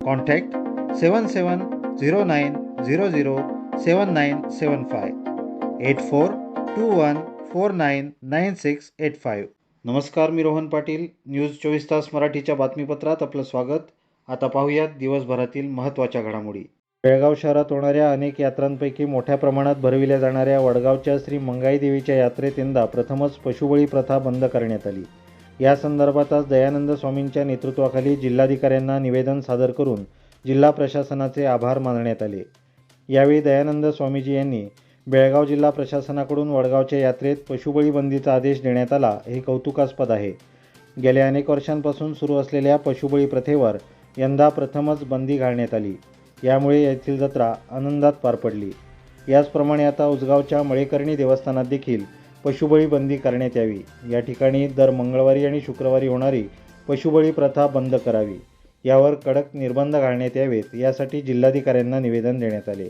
7 am to 8:30 pm. Address 1387 Radhakrishna near Guru Prasad Cashew Factory, Benkanhedi Road, Sulga, Belgavi 591108. Contact 7709007975 8421499685 नमस्कार मी Rohan Patil news चोवीस तास मराठीच्या बातमीपत्रात आपलं स्वागत आता पाहूयात दिवसभरातील महत्त्वाच्या घडामोडी बेळगाव शहरात होणाऱ्या अनेक यात्रांपैकी मोठ्या प्रमाणात भरविल्या जाणाऱ्या वडगावच्या श्री मंगाई देवीच्या यात्रेत यंदा प्रथमच पशुबळी प्रथा बंद करण्यात आली या संदर्भात आज दयानंद स्वामींच्या नेतृत्वाखाली जिल्हाधिकाऱ्यांना निवेदन सादर करून जिल्हा प्रशासनाचे आभार मानण्यात आले. यावेळी दयानंद स्वामीजी यांनी बेळगाव जिल्हा प्रशासनाकडून वडगावच्या यात्रेत पशुबळी बंदीचा आदेश देण्यात आला हे कौतुकास्पद आहे. गेल्या अनेक वर्षांपासून सुरू असलेल्या पशुबळी प्रथेवर यंदा प्रथमच बंदी घालण्यात आली. यामुळे येथील जत्रा आनंदात पार पडली. याचप्रमाणे आता उजगावच्या मळेकर्णी देवस्थानात देखील पशुबळी बंदी करण्यात यावी. या ठिकाणी दर मंगळवारी आणि शुक्रवारी होणारी पशुबळी प्रथा बंद करावी. यावर कडक निर्बंध घालण्यात यावेत यासाठी जिल्हाधिकाऱ्यांना निवेदन देण्यात आले.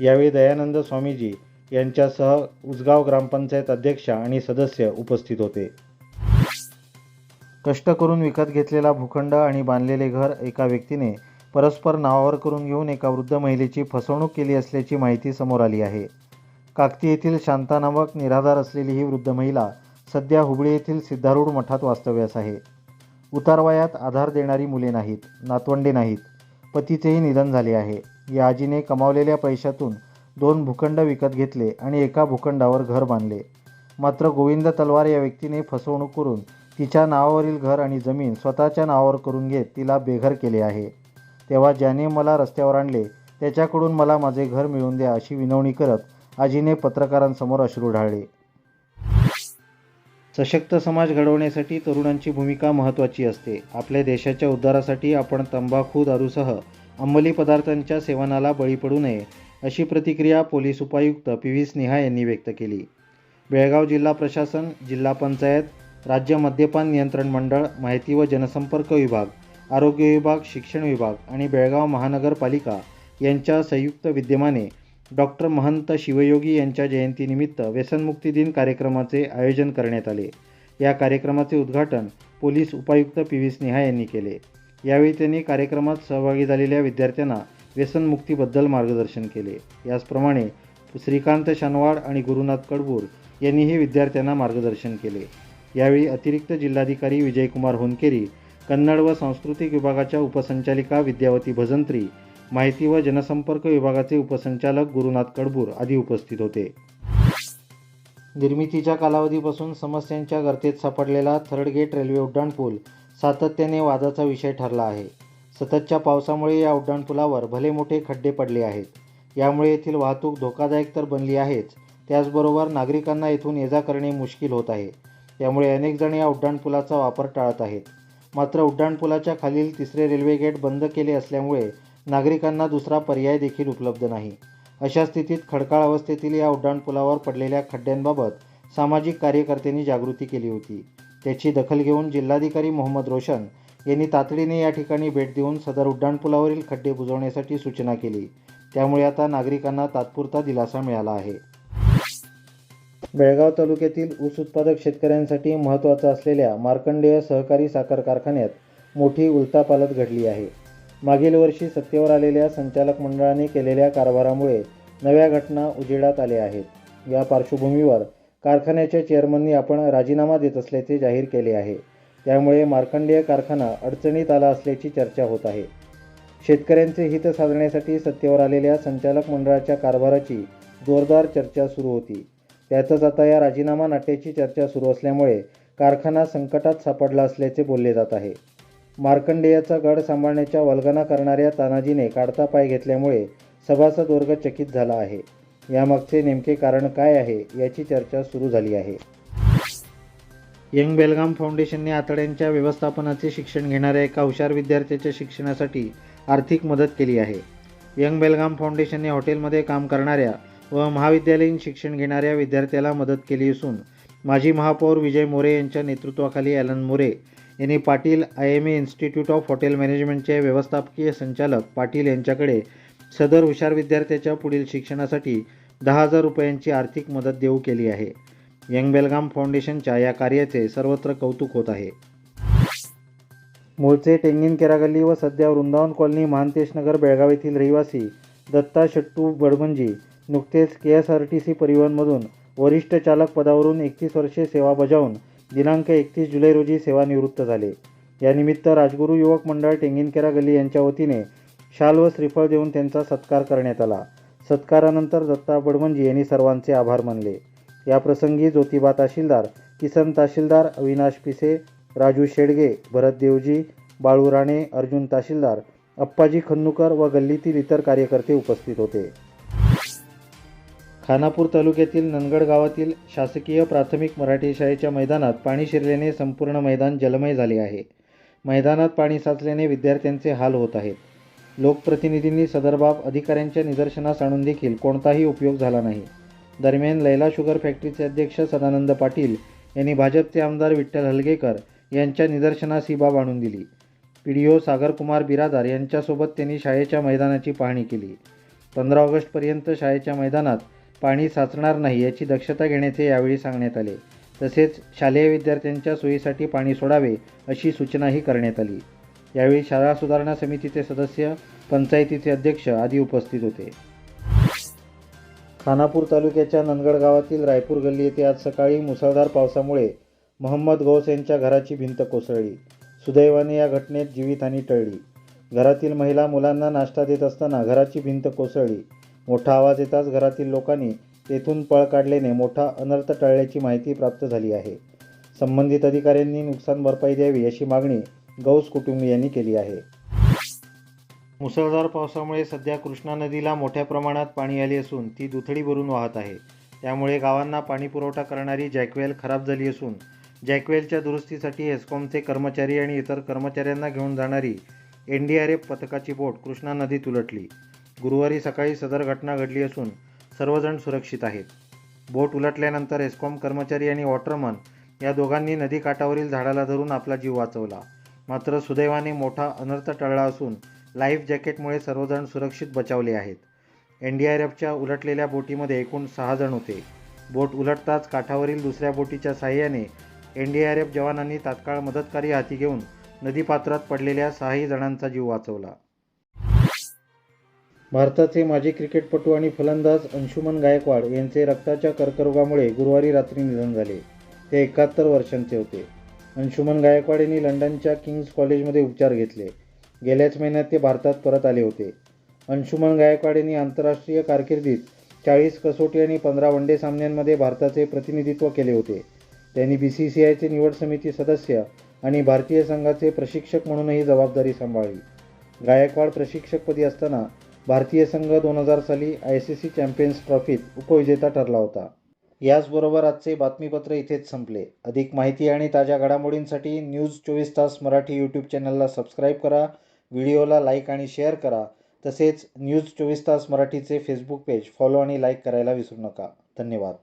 यावेळी दयानंद स्वामीजी यांच्यासह उजगाव ग्रामपंचायत अध्यक्षा आणि सदस्य उपस्थित होते. कष्ट करून विकत घेतलेला भूखंड आणि बांधलेले घर एका व्यक्तीने परस्पर नावावर करून घेऊन एका वृद्ध महिलेची फसवणूक केली असल्याची माहिती समोर आली आहे. काकती येथील शांता नामक निराधार असलेली ही वृद्ध महिला सध्या हुबळी येथील सिद्धारूढ मठात वास्तव्यास आहे. उतारवयात आधार देणारी मुले नाहीत नातवंडे नाहीत. पतीचेही निधन झाले आहे. या आजीने कमावलेल्या पैशातून दोन भूखंड विकत घेतले आणि एका भूखंडावर घर बांधले. मात्र गोविंद तलवार या व्यक्तीने फसवणूक करून तिच्या नावावरील घर आणि जमीन स्वतःच्या नावावर करून घेत तिला बेघर केले आहे. तेव्हा ज्याने मला रस्त्यावर आणले त्याच्याकडून मला माझे घर मिळवून द्या अशी विनवणी करत आजीने पत्रकारांसमोर अश्रू ढाळले. सशक्त समाज घडवण्यासाठी तरुणांची भूमिका महत्त्वाची असते. आपल्या देशाच्या उद्धारासाठी आपण तंबाखू दारूसह अंमली पदार्थांच्या सेवनाला बळी पडू नये अशी प्रतिक्रिया पोलीस उपायुक्त पी व्ही स्नेहा यांनी व्यक्त केली. बेळगाव जिल्हा प्रशासन जिल्हा पंचायत राज्य मद्यपान नियंत्रण मंडळ माहिती व जनसंपर्क विभाग आरोग्य विभाग शिक्षण विभाग आणि बेळगाव महानगरपालिका यांच्या संयुक्त विद्यमाने डॉक्टर महंत शिवयोगी यांच्या जयंतीनिमित्त व्यसनमुक्ती दिन कार्यक्रमाचे आयोजन करण्यात आले. या कार्यक्रमाचे उद्घाटन पोलीस उपायुक्त पी व्ही स्नेहा यांनी केले. यावेळी त्यांनी कार्यक्रमात सहभागी झालेल्या विद्यार्थ्यांना व्यसनमुक्तीबद्दल मार्गदर्शन केले. याचप्रमाणे श्रीकांत शानवाड आणि गुरुनाथ कडबूर यांनीही विद्यार्थ्यांना मार्गदर्शन केले. यावेळी अतिरिक्त जिल्हाधिकारी विजयकुमार होनकेरी कन्नड व सांस्कृतिक विभागाच्या उपसंचालिका विद्यावती भजंत्री माहिती व जनसंपर्क विभागाचे उपसंचालक गुरुनाथ कडबूर आदी उपस्थित होते. निर्मितीच्या कालावधीपासून समस्यांच्या गर्तेत सापडलेला थर्ड गेट रेल्वे उड्डाणपूल सातत्याने वादाचा विषय ठरला आहे. सततच्या पावसामुळे या उड्डाणपुलावर भले मोठे खड्डे पडले आहेत. यामुळे येथील वाहतूक धोकादायक तर बनली आहेच. त्याचबरोबर नागरिकांना येथून ये जा करणे मुश्किल होत आहे. त्यामुळे अनेक जण या उड्डाणपुलाचा वापर टाळत आहेत. मात्र उड्डाणपुलाच्या खालील तिसरे रेल्वे गेट बंद केले असल्यामुळे नागरिकांना दुसरा पर्याय देखील उपलब्ध नाही. अशा स्थितीत खडकाळ अवस्थेतील या उड्डाणपुलावर पडलेल्या खड्ड्यांबाबत सामाजिक कार्यकर्त्यांनी जागृती केली होती. त्याची दखल घेऊन जिल्हाधिकारी मोहम्मद रोशन यांनी तातडीने या ठिकाणी भेट देऊन सदर उड्डाणपुलावरील खड्डे बुजवण्यासाठी सूचना केली. त्यामुळे आता नागरिकांना तात्पुरता दिलासा मिळाला आहे. बेळगाव तालुक्यातील ऊस उत्पादक शेतकऱ्यांसाठी महत्त्वाचं असलेल्या मार्कंडेय सहकारी साखर कारखान्यात मोठी उलतापालत घडली आहे. मागील वर्षी सत्तेवर आलेल्या संचालक मंडळाने केलेल्या कारभारामुळे नव्या घटना उजेडात आल्या आहेत. या पार्श्वभूमीवर कारखान्याच्या चेअरमननी आपण राजीनामा देत असल्याचे जाहीर केले आहे. त्यामुळे मार्कंडेय कारखाना अडचणीत आला असल्याची चर्चा होत आहे. शेतकऱ्यांचे हित साधण्यासाठी सत्तेवर आलेल्या संचालक मंडळाच्या कारभाराची जोरदार चर्चा सुरू होती. त्यातच आता या राजीनामा नाट्याची चर्चा सुरू असल्यामुळे कारखाना संकटात सापडला असल्याचे बोलले जात आहे. मार्कंडेयाचा गड सांभाळण्याच्या वल्गना करणाऱ्या तानाजीने काढता पाय घेतल्यामुळे सभासद वर्ग चकित झाला आहे. यामागचे नेमके कारण काय आहे याची चर्चा सुरू झाली आहे. यंग बेलगाम फाउंडेशनने आतड्यांच्या व्यवस्थापनाचे शिक्षण घेणाऱ्या एका हुशार विद्यार्थ्याच्या शिक्षणासाठी आर्थिक मदत केली आहे. यंग बेलगाम फाउंडेशनने हॉटेलमध्ये काम करणाऱ्या व महाविद्यालयीन शिक्षण घेणाऱ्या विद्यार्थ्याला मदत केली असून माजी महापौर विजय मोरे यांच्या नेतृत्वाखाली ॲलन मोरे यांनी Patil I M A institute of hotel मॅनेजमेंटचे व्यवस्थापकीय संचालक पाटील यांच्याकडे सदर हुशार विद्यार्थ्याच्या पुढील शिक्षणासाठी दहा हजार रुपयांची आर्थिक मदत देऊ केली आहे. यंग बेलगाम फाउंडेशनच्या या कार्याचे सर्वत्र कौतुक होत आहे. मूळचे टेंगीन केरागल्ली व सध्या वृंदावन कॉलनी महानतेशनगर बेळगाव येथील रहिवासी दत्ता शट्टू बडमंजी नुकतेच K S R T C परिवहनमधून वरिष्ठ चालक पदावरून एकतीस वर्षे सेवा बजावून दिनांक एकतीस जुलै रोजी सेवानिवृत्त झाले. यानिमित्त राजगुरू युवक मंडळ टेंगिनकेरा गल्ली यांच्या वतीने शाल व श्रीफळ देऊन त्यांचा सत्कार करण्यात आला. सत्कारानंतर दत्ता बडमनजी यांनी सर्वांचे आभार मानले. याप्रसंगी ज्योतिबा तहसीलदार किसन तहसीलदार अविनाश पिसे राजू शेडगे भरत देवजी बाळू राणे अर्जुन तहसीलदार अप्पाजी खन्नूकर व गल्लीतील इतर कार्यकर्ते उपस्थित होते. खानापूर तालुक्यातील नंदगड गावातील शासकीय प्राथमिक मराठी शाळेच्या मैदानात पाणी शिरल्याने संपूर्ण मैदान जलमय झाले आहे. मैदानात पाणी साचल्याने विद्यार्थ्यांचे हाल होत आहेत. लोकप्रतिनिधींनी सदर बाब अधिकाऱ्यांच्या निदर्शनास आणून देखील कोणताही उपयोग झाला नाही. दरम्यान लैला शुगर फॅक्टरीचे अध्यक्ष सदानंद पाटील यांनी भाजपचे आमदार विठ्ठल हलगेकर यांच्या निदर्शनास ही बाब आणून दिली. P D O Sagarkumar Biradar यांच्यासोबत त्यांनी शाळेच्या मैदानाची पाहणी केली. पंधरा ऑगस्टपर्यंत शाळेच्या मैदानात पाणी साचणार नाही याची दक्षता घेण्याचे यावेळी सांगण्यात आले. तसेच शालेय विद्यार्थ्यांच्या सोयीसाठी पाणी सोडावे अशी सूचनाही करण्यात आली. यावेळी शाळा सुधारणा समितीचे सदस्य पंचायतीचे अध्यक्ष आदी उपस्थित होते. खानापूर तालुक्याच्या नंदगड गावातील रायपूर गल्ली येथे आज सकाळी मुसळधार पावसामुळे मोहम्मद गौस यांच्या घराची भिंत कोसळली. सुदैवाने या घटनेत जीवितहानी टळली. घरातील महिला मुलांना नाश्ता देत असताना घराची भिंत कोसळली. मोठा आवाज येताच घरातील लोकांनी तेथून पळ काढल्याने मोठा अनर्थ टळल्याची माहिती प्राप्त झाली आहे. संबंधित अधिकाऱ्यांनी नुकसान भरपाई द्यावी अशी मागणी गौस कुटुंबियांनी केली आहे. मुसळधार पावसामुळे सध्या कृष्णा नदीला मोठ्या प्रमाणात पाणी आले असून ती दुथडी भरून वाहत आहे. त्यामुळे गावांना पाणी पुरवठा करणारी जॅकवेल खराब झाली असून जॅकवेलच्या दुरुस्तीसाठी हेस्कॉमचे कर्मचारी आणि इतर कर्मचाऱ्यांना घेऊन जाणारी एन डी आर एफ पथकाची बोट कृष्णा नदीत उलटली. गुरुवारी सकाळी सदर घटना घडली असून सर्वजण सुरक्षित आहेत. बोट उलटल्यानंतर एस्कॉम कर्मचारी आणि वॉटरमन या दोघांनी नदीकाठावरील झाडाला धरून आपला जीव वाचवला. मात्र सुदैवाने मोठा अनर्थ टळला असून लाईफ जॅकेटमुळे सर्वजण सुरक्षित बचावले आहेत. एन डी आर एफच्या उलटलेल्या बोटीमध्ये एकूण सहा जण होते. बोट उलटताच काठावरील दुसऱ्या बोटीच्या सहाय्याने एन डी आर एफ जवानांनी तात्काळ मदतकारी हाती घेऊन नदीपात्रात पडलेल्या सहाही जणांचा जीव वाचवला. भारताचे माजी क्रिकेटपटू आणि फलंदाज अंशुमन गायकवाड यांचे रक्ताच्या कर्करोगामुळे गुरुवारी रात्री निधन झाले. ते एकाहत्तर वर्षांचे होते. अंशुमन गायकवाड यांनी लंडनच्या किंग्ज कॉलेजमध्ये उपचार घेतले. गेल्याच महिन्यात ते भारतात परत आले होते. अंशुमन गायकवाड यांनी आंतरराष्ट्रीय कारकिर्दीत चाळीस कसोटी आणि पंधरा वनडे सामन्यांमध्ये भारताचे प्रतिनिधित्व केले होते. त्यांनी बी सी सी आयचे निवड समिती सदस्य आणि भारतीय संघाचे प्रशिक्षक म्हणूनही जबाबदारी सांभाळली. गायकवाड प्रशिक्षकपदी असताना भारतीय संघ दोन हजार साली आय सी सी चॅम्पियन्स ट्रॉफीत उपविजेता ठरला होता. याचबरोबर आजचे बातमीपत्र इथेच संपले. अधिक माहिती आणि ताज्या घडामोडींसाठी न्यूज चोवीस तास मराठी यूट्यूब चॅनलला सबस्क्राईब करा व्हिडिओला लाईक आणि शेअर करा. तसेच न्यूज चोवीस तास मराठीचे फेसबुक पेज फॉलो आणि लाईक करायला विसरू नका. धन्यवाद.